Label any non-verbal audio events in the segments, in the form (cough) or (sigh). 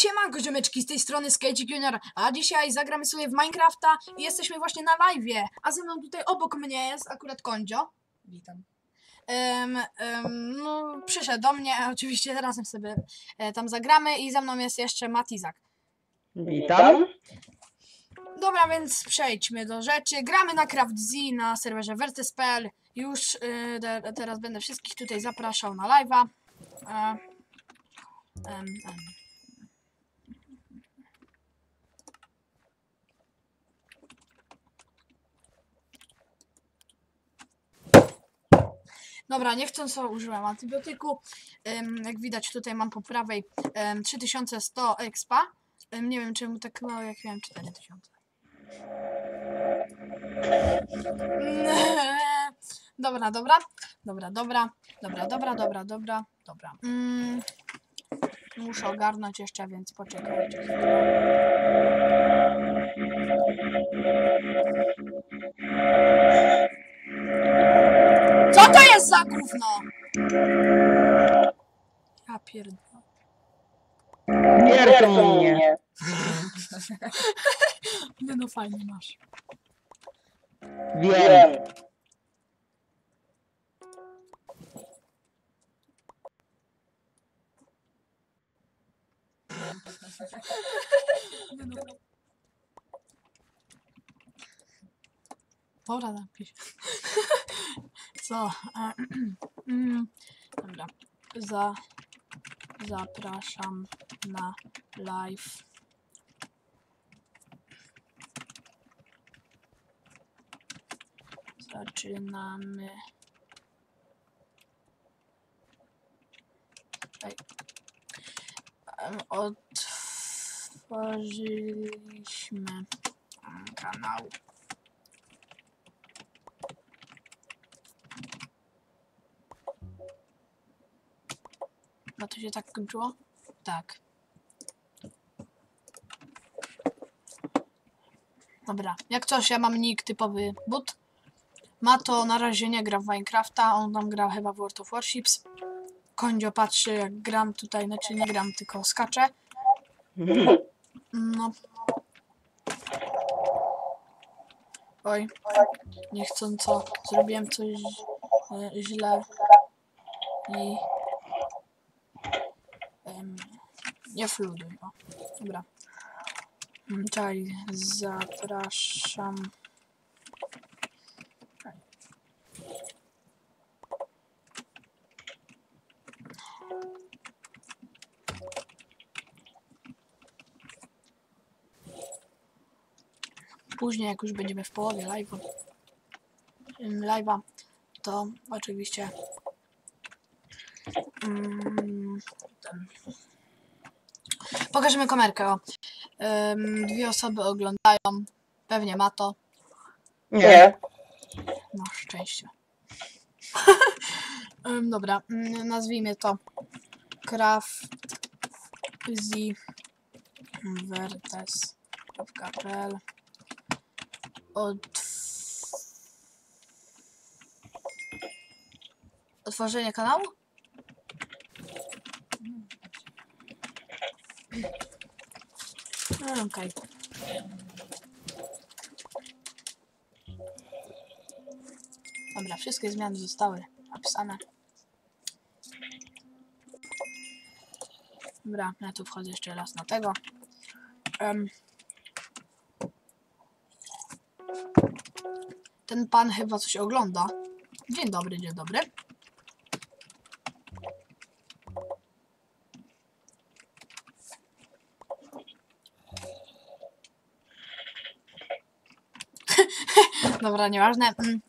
Siemanko ziomeczki, z tej strony Skate Junior, a dzisiaj zagramy sobie w Minecrafta i jesteśmy właśnie na live'ie, a ze mną tutaj obok mnie jest akurat Kondzio. Witam. Em, em, no, przyszedł do mnie, (laughs) oczywiście razem sobie e, tam zagramy i ze mną jest jeszcze Matizak. Witam. Dobra, więc przejdźmy do rzeczy. Gramy na CraftZ na serwerze Vertes.pl. Już y, te, teraz będę wszystkich tutaj zapraszał na live'a. E, em, em. Dobra, nie chcąc co użyłem antybiotyku. Em, jak widać tutaj mam po prawej em, 3100 expa. Nie wiem czemu tak mało, jak miałem 4000. (laughs) Dobra, dobra, dobra, dobra, dobra, dobra, dobra, dobra, dobra. Mm, muszę ogarnąć jeszcze, więc poczekajcie. To jest za gówno? Ja pierdolę. Są mnie. (laughs) Nie no fajnie masz. Wiem. Nie no. Dobra, napisz. Co? E, (clears throat) mm, Dobra. Za, zapraszam na live. Zaczynamy. Otworzyliśmy kanał. To się tak kończyło? Tak. Dobra, jak coś, ja mam nick typowy but. Ma to na razie nie gra w Minecrafta, on tam gra chyba w World of Warships. Kondzio patrzy jak gram tutaj, znaczy nie gram, tylko skaczę. No. Oj, niechcąco zrobiłem coś e, źle i em, nie fluduj, o. Dobra. Mm, Czekaj, zapraszam. Później, jak już będziemy w połowie live'a, em, live'a, to oczywiście mm, ten, pokażemy kamerkę. O. Dwie osoby oglądają. Pewnie ma to. Nie. No, szczęście. (laughs) Em, Dobra, mm, nazwijmy to craftzivertes.pl Otw... Otworzenie kanału? No, Okej. Dobra, wszystkie zmiany zostały napisane. Dobra, ja tu wchodzę jeszcze raz na tego. Em. Ten pan chyba coś ogląda. Dzień dobry, dzień dobry. Dobra, nieważne. Mm.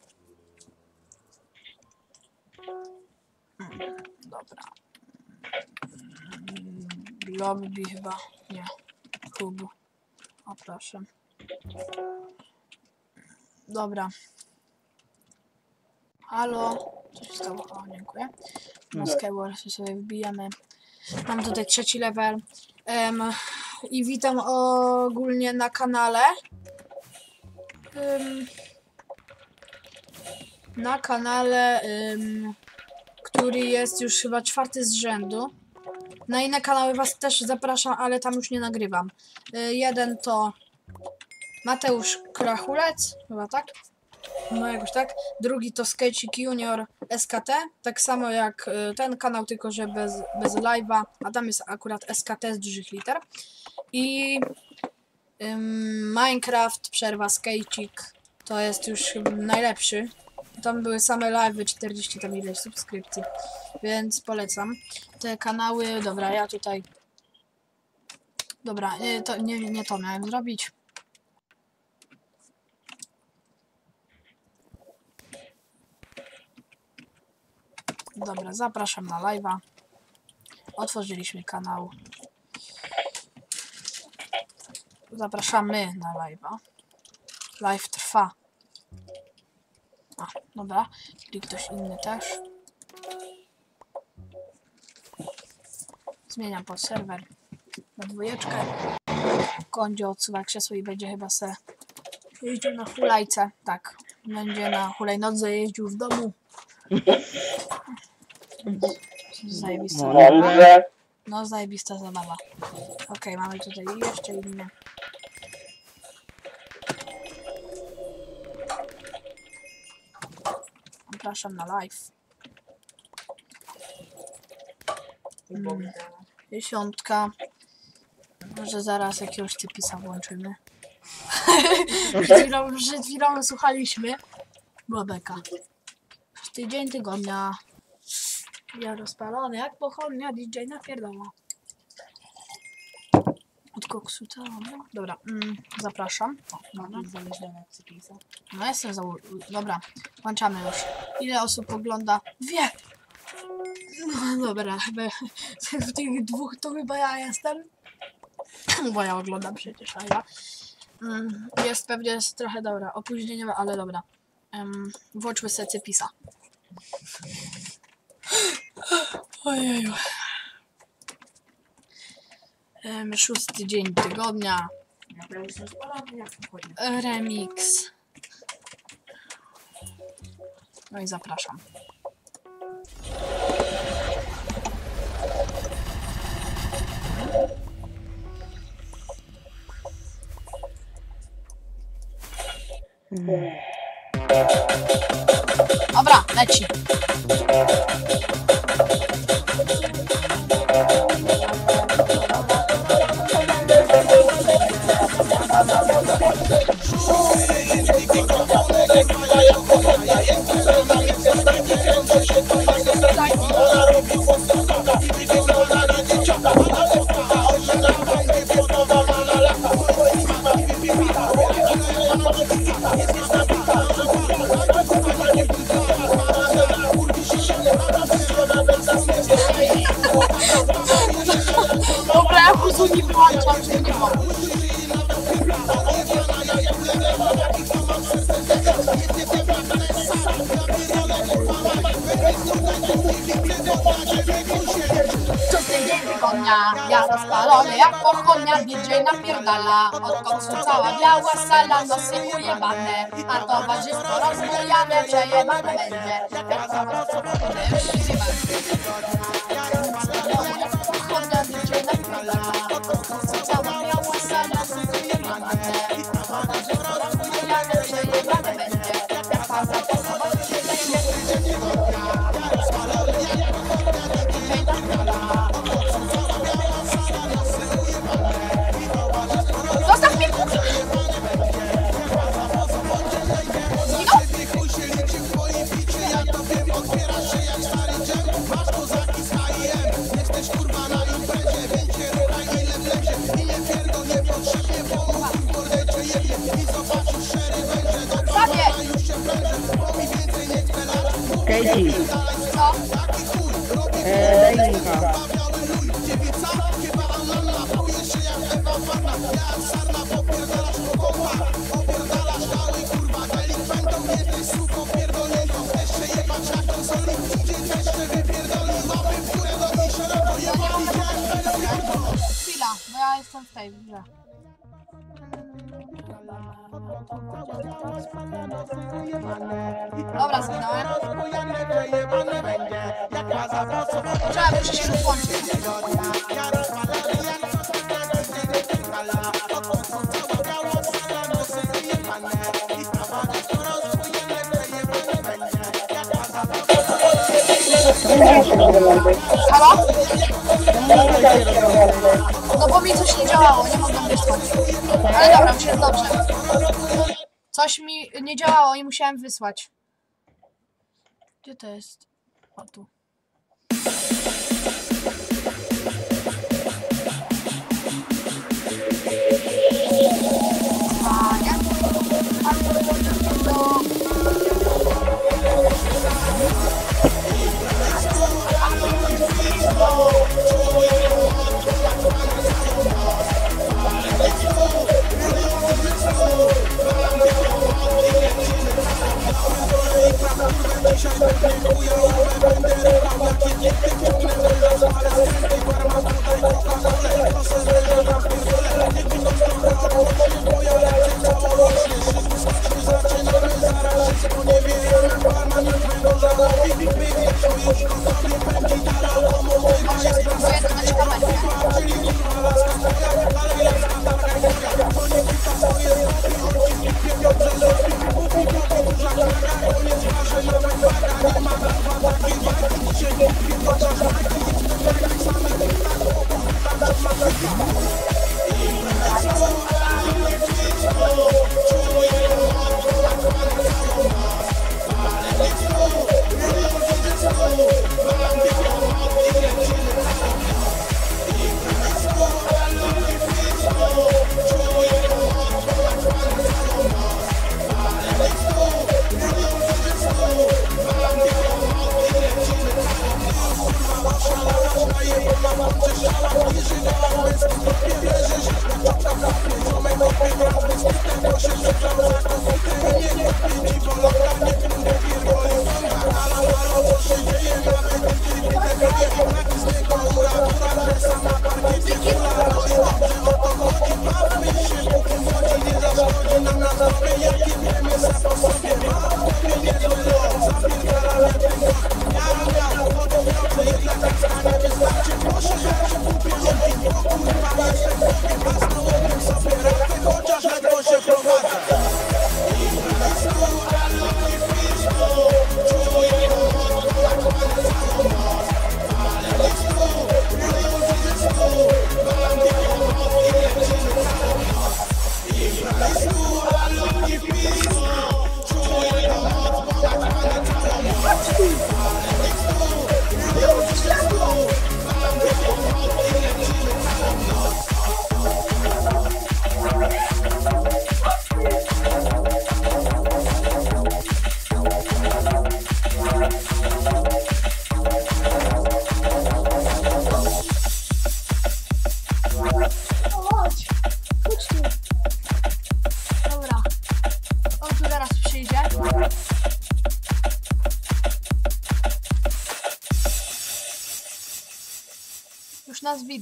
Mm, Dobra. Mm, Lobby chyba. Nie. Hub. O proszę. Dobra. Halo. Co się stało? O, dziękuję. No Skyward sobie wbijamy. Mam tutaj trzeci level. Em, I witam ogólnie na kanale. Em, na kanale, ym, który jest już chyba czwarty z rzędu. Na inne kanały was też zapraszam, ale tam już nie nagrywam. Y, jeden to Mateusz Krachulec, chyba tak? No jakoś tak. Drugi to Sketchik Junior SKT, tak samo jak y, ten kanał, tylko że bez, bez live'a, a tam jest akurat SKT z dużych liter. I ym, Minecraft, przerwa Sketchik, to jest już najlepszy. Tam były same live'y, 40 tam ileś subskrypcji, więc polecam te kanały. Dobra, ja tutaj. Dobra, nie, to, nie, nie to miałem zrobić. Dobra, zapraszam na live'a. Otworzyliśmy kanał. Zapraszamy na live'a. Live trwa. A, dobra. Czyli ktoś inny też. Zmieniam pod serwer na dwójeczkę. Kondzie odsuwa krzesło i będzie chyba se jeździł na hulajce. Tak, będzie na hulajnodze jeździł w domu. Zajebista zabawa. No, zajebista zabawa. Okej, mamy tutaj jeszcze inne. Zapraszam na live. Mm, Dziesiątka. Może zaraz jakiegoś typisa włączymy. (laughs) przed, chwilą, przed chwilą słuchaliśmy. Była beka. Tydzień tygodnia. Ja rozpalony jak pochodnia, DJ napierdala. Koksu to, no. Dobra, mm, zapraszam. O. No jestem za... Dobra, włączamy już. Ile osób ogląda? Dwie! No dobra, chyba (laughs) w tych dwóch to chyba ja jestem. (clears throat) Bo ja oglądam przecież, a ja. Mm, Jest pewnie jest trochę dobra, opóźnieniowe, ale dobra. Um, włączmy sobie cypisa. (gasps) Ojeju. Em, Szósty dzień tygodnia. Remix. No i zapraszam. Dobra, leci. Dobra, tygodnia, ja rozpalony jak pochodnia, DJ napierdala. Od koksu cała biała sala, nosy ujebane, a towarzystwo rozbujane, przejebane będzie. Jak to Katie, Co? e, daj linka. Chwila, bo ja jestem w tej grze. Dobra, zginąłem. Trzeba muszę się włączyć. Halo? No bo mi coś nie działało, nie mogłem wysłać. Ale dobra, już jest dobrze. Mi nie działało i musiałem wysłać. Gdzie to jest? O tu. A, to... Może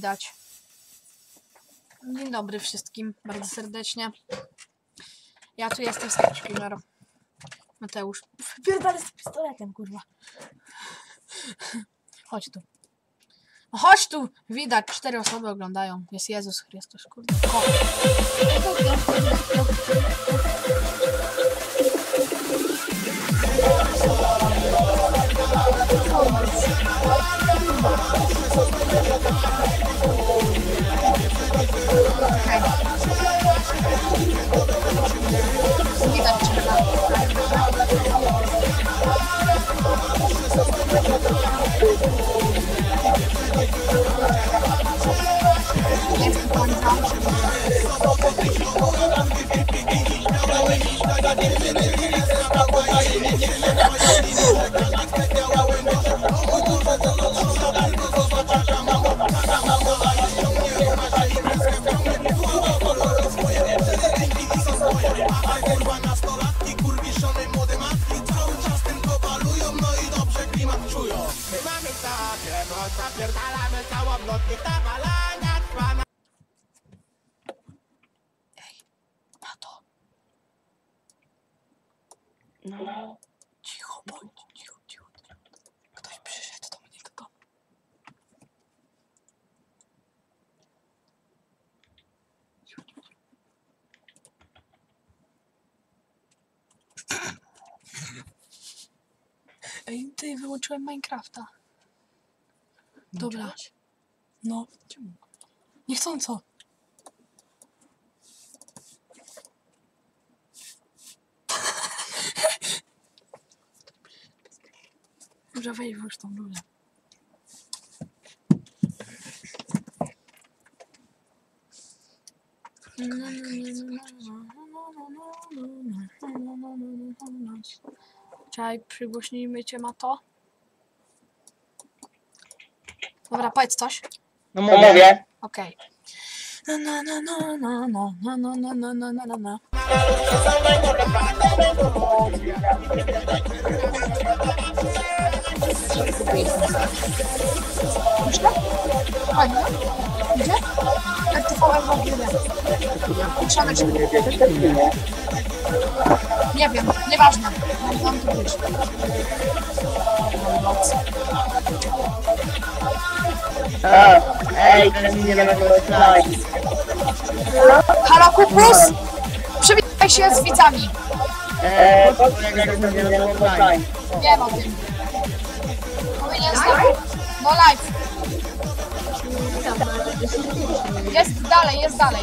widać. Dzień dobry wszystkim, bardzo serdecznie. Ja tu jestem Sketchpinner. Mateusz. Pierdolę z pistoletem, kurwa. Chodź tu. No chodź tu! Widać, cztery osoby oglądają. Jest Jezus Chrystus, kurde. O. Cicho bądź, cicho, cicho. Ktoś przyszedł do mnie do domu. Ej, ty, wyłączyłem Minecrafta. Dobra. No. Niechcąco. Może wejdź już tą lulę. Czekaj, przygłośnijmy cię, Mato. Dobra, powiedz coś. No mówię. Okej. Na na na na na na na na na na na na na na. Myślę? Fajnie. Gdzie? RTV w ogóle. Przemek się Nie wiem, nieważne. Mam tu być. A, ej, teraz jak to slide. Halo Kupus! Przywitaj się z widzami. Eee, wiem o tym. Powinien stać. No live. Jest dalej, jest dalej.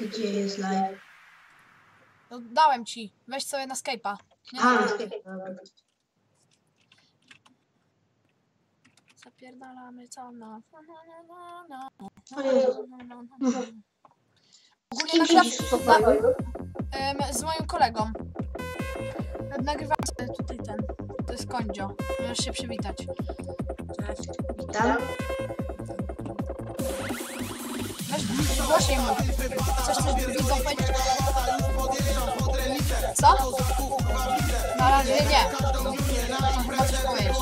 Gdzie jest live? No, dałem ci. Weź sobie na Skype'a. Nie? A. Zapierdalamy całą noc. Na, na, na, na, O Jezu. na, na, na, na. Z Ogólnie kim nagrywam siedzisz w pokoju? em, z moim kolegą. Nagrywam sobie tutaj ten. To jest Kondzio. Możesz się przywitać. Witam. Głośniej mów. Coś chcesz widzom powiedzieć? Co? Na razie nie. Coś powiedzieć.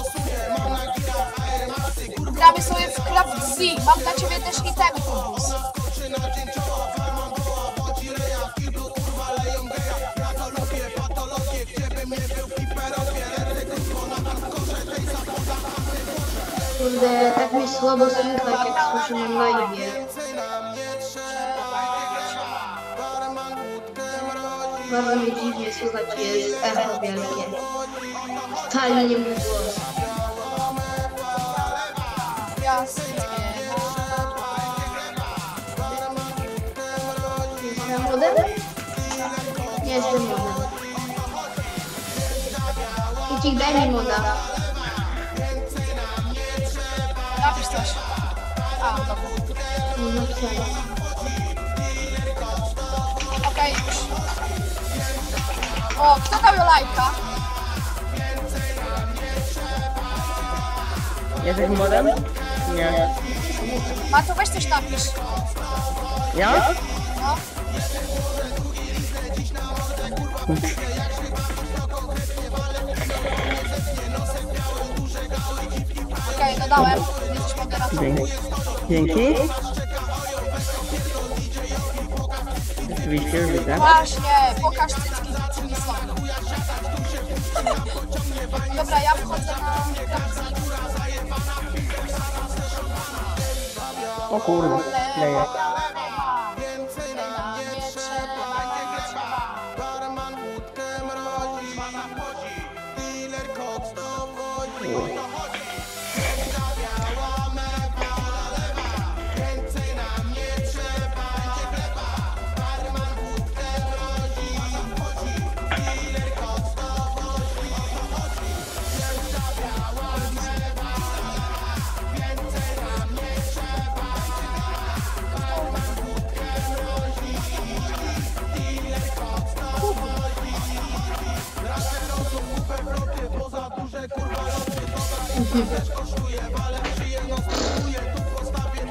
Gramy sobie w Craft Z. Mam dla ciebie też itemy, kubus. Kurde, tak mnie słabo słychać, jak słyszę na live. Mnie dziwnie słychać, jest echo wielkie. Totalnie mój głos. Jestem modem? Nie jestem modem. Kicik, daj mi moda. Napisz coś. A, dobra. Nie napisałem. O, kto dał lajka? Jesteś modem? Nie. Mato, weź coś napisz. Ja? No. Okej, dodałem. Jesteś moderatorem. Dzięki. Dzięki. Oczywiście, widzę. Właśnie, pokaż cycki có cua được đây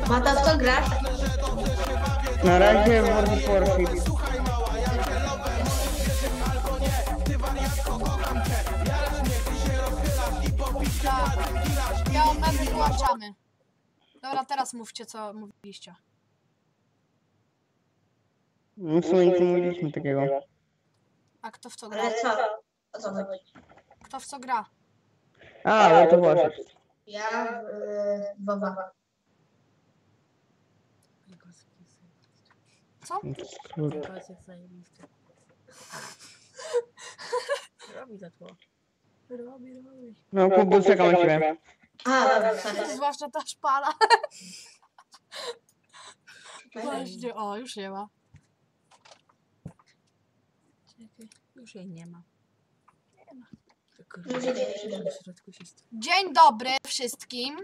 Mata, w co grasz? Na razie World of Warship. Ja wyłączamy. Dobra, teraz mówcie, co mówiliście. No w sumie nic nie mówiliśmy takiego. A kto w co gra? Ale co? O co chodzi? Kto w co gra? A, World of Warship. Ja w y, Wowa. Co? Kurde. Jak zajebisty. (laughs) Robi za tło. Robi, robi. No, Kubus, czekam na ciebie. A, dobra. (laughs) Zwłaszcza ta szpala. (laughs) Właśnie, o, już nie ma. Czekaj, już jej nie ma. Nie ma. Tylko Już idę, już idę. W środku się st- Dzień dobry wszystkim.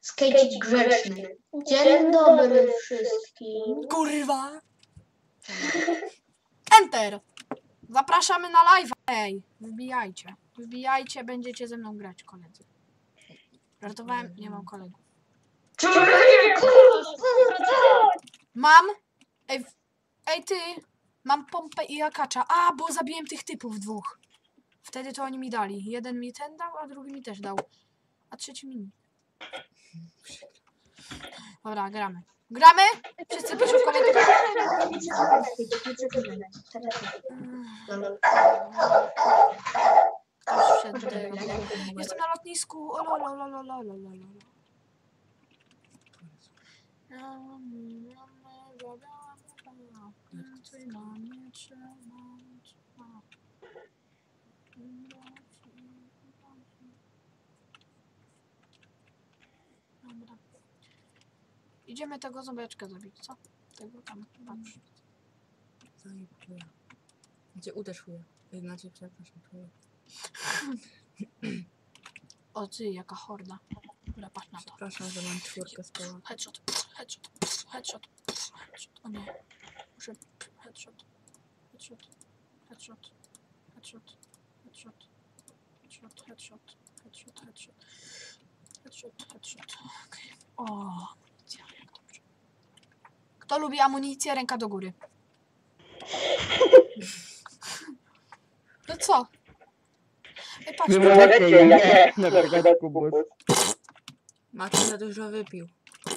Skejcik grzeczny. Dzień dobry wszystkim. Kurwa. Enter. Zapraszamy na live. Ej, wbijajcie. Wbijajcie, będziecie ze mną grać, koledzy. Żartowałem, nie mam kolegów. Mam. Ej, w- ej ty. Mam pompę i akacza. A, bo zabiłem tych typów dwóch. Wtedy to oni mi dali. Jeden mi ten dał, a drugi mi też dał. A trzeci mi. Dobra, gramy. Gramy? Wszyscy piszą w komentarzach. Ktoś wszedł do. Jestem na lotnisku. O, lo, lo, lo, lo, lo, lo, lo. Więcej nam nie trzeba. Dobra. Idziemy tego zobeczkę zabić, co? Tego tam, patrz. Zajebuję. Gdzie uderz chuja. Ej, Znaczy, przepraszam, chuja. O ty, jaka horda. Dobra, patrz na to. Przepraszam, że mam czwórkę z. Headshot, headshot, headshot, headshot. O nie. Headshot, headshot, headshot, headshot, headshot, headshot, headshot, headshot, headshot, headshot, headshot. Okej. O, amunicja, jak dobrze. Kto lubi amunicję? Ręka do góry. No co? Ej, patrz, Wy możecie, nie. Na przykład Kubus. Maciej za dużo wypił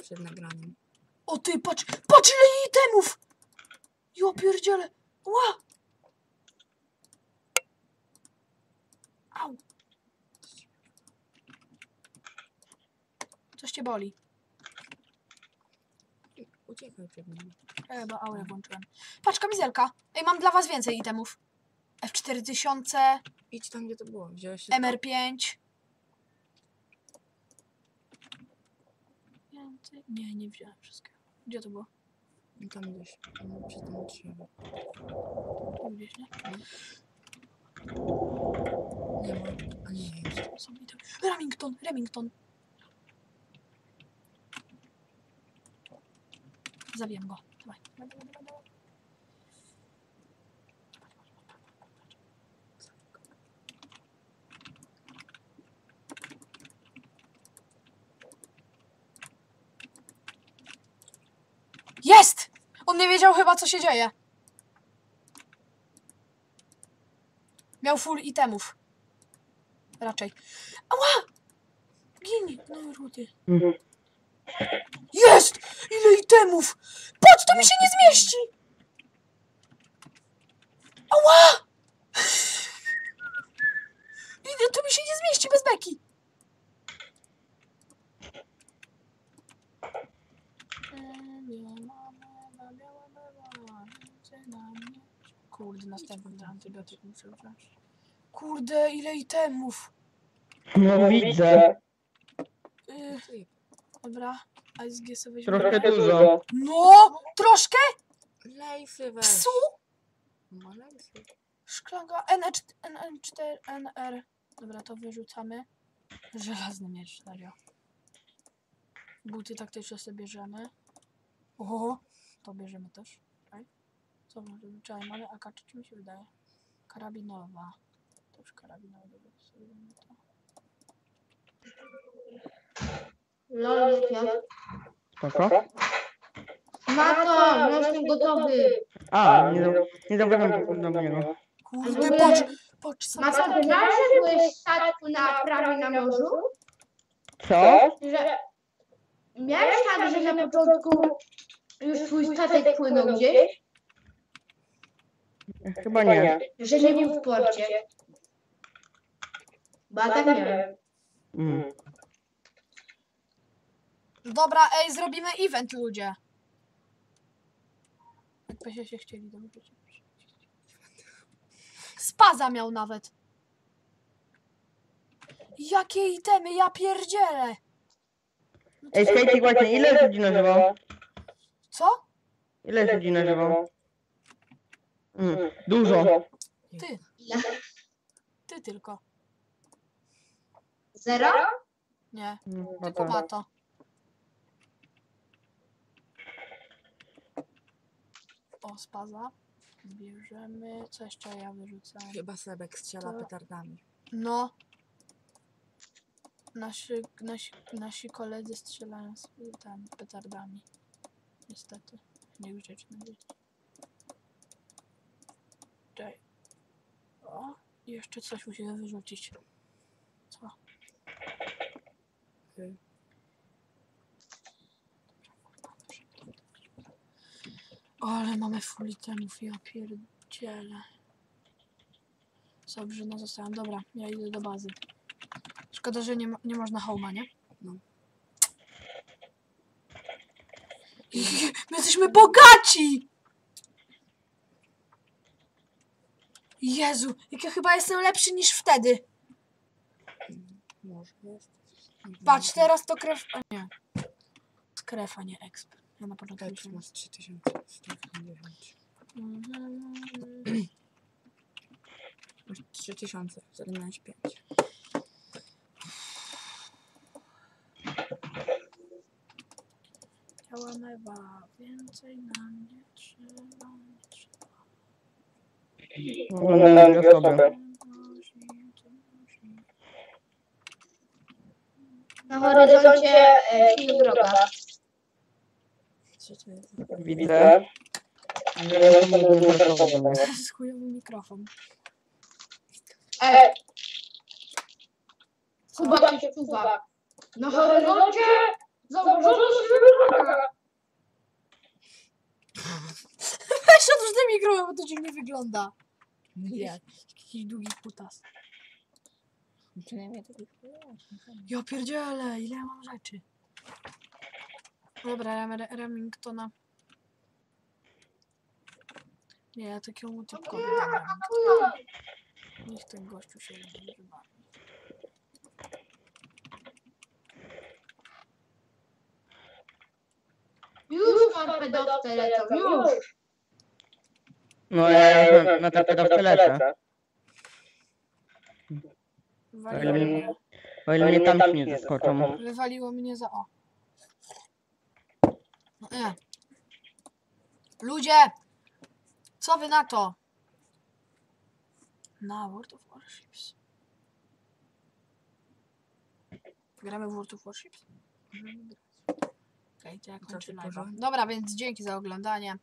przed nagraniem. O ty, patrz, patrz ile itemów! Jo pierdziele! Ła! Au! Coś cię boli. Uciekaj przed nim. Chyba aurę włączyłem. Patrz, kamizelka. Ej, mam dla was więcej itemów. F4000, Idź tam, gdzie to było. Wziąłeś się... MR5. Więcej? Nie, nie wziąłem wszystkiego. Gdzie to było? Tam gdzieś. Tam przy tym drzewie. Tu gdzieś, nie? Nie ma. A nie, jest. Są itemy. Remington, Remington. Zabiłem go. Dawaj. Jest! On nie wiedział chyba co się dzieje. Miał full itemów. Raczej. Ała! Gin! No rudy. Mhm. Jest! Ile itemów! Patrz, to mi się nie zmieści! Ała! Ile to mi się nie zmieści bez beki! Kurde, następny antybiotyk muszę wziąć. Kurde, ile itemów! No widzę. Yy, dobra, ASG sobie weźmiemy. Troszkę dużo. No! Troszkę? Lejsy weź. Psu! No lejsy. Szklanka NH, NN4, NR. Dobra, to wyrzucamy. Żelazny miecz, serio. Buty taktyczne sobie bierzemy. O, to bierzemy też. Co może czekaj, mamy AK, czy mi się wydaje? Karabinowa. To już karabinowa. dobra, sobie to. Lol. Spoko. Mato, no jestem gotowy. A, nie, do, nie dobrałem do niego. Kurde, patrz, patrz, Mato, sam ty znasz, że byłeś statku na prawie na morzu? Co? Że miałeś tak, że na początku już twój statek płynął gdzieś? Chyba nie. Że nie był w porcie. Bo ja tak miałem. Mm. Dobra, ej, zrobimy event, ludzie. Jakbyście się chcieli dowiedzieć. Spaza miał nawet. Jakie itemy, ja pierdzielę. Ej, Skajcie, właśnie, ile ludzi na żywo? Co? Ile ludzi na żywo? Mm. Dużo. Ty, Ile? ty tylko. Zero? Nie, Mm, tylko dobra. ma to. O, spaza. Bierzemy. Co jeszcze ja wyrzucę? Chyba Sebek strzela To- petardami. No. Nasi, nasi, nasi koledzy strzelają z tam petardami. Niestety. Niegrzeczne dzieci. Czekaj. O, jeszcze coś musimy wyrzucić. Co? Okej. O, ale mamy full itemów, ja pierdzielę. Dobrze, no zostałam. Dobra, ja idę do bazy. Szkoda, że nie, nie można hołma, nie? No. (laughs) My jesteśmy bogaci! Jezu, jak ja chyba jestem lepszy niż wtedy. Może jest. Patrz, teraz to krew... A nie. Krew, a nie exp. Ja na początku Tak, myślałem. masz 3150. Mhm. Masz 3000, 45. Ciała mewa, więcej nam nie trzeba, nie trzeba. Oglądałem dwie osoby. Na horyzoncie e, jest? Widzę. Nie wiem, co to jest mikrofon. Chujowy. E, Kuba się czuwa. Na horyzoncie zauważono film wroga. (laughs) Weź otwórz ten mikrofon, bo to dziwnie wygląda. Nie. Jakiś długi kutas. Przynajmniej takich Ja pierdzielę, ile ja mam rzeczy. Dobra, Rem Remingtona. Nie, ja dam Remingtona. Niech ten gościu się używa. Już torpedowce lecą, już. No ja na, na te pedowce lecę. Wywaliło Ale- mnie, O ile mnie tam nie zaskoczą. wywaliło mnie za o. No nie. Ludzie! Co wy na to? Na World of Warships. Gramy w World of Warships? Okej, to ja kończę live'a. Dobra, więc dzięki za oglądanie.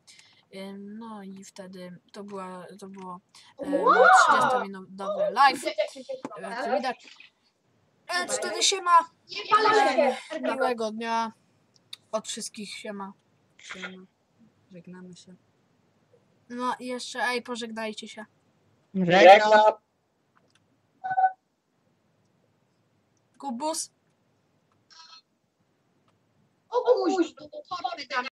No i wtedy to, była, to było e, 30-minutowy live. Jak widać. Więc wtedy siema. Nie palę się. Miłego dnia. Od wszystkich siema. Siema. Żegnamy się. No i jeszcze, ej, pożegnajcie się. Żegnam. Kubus. O kuź, to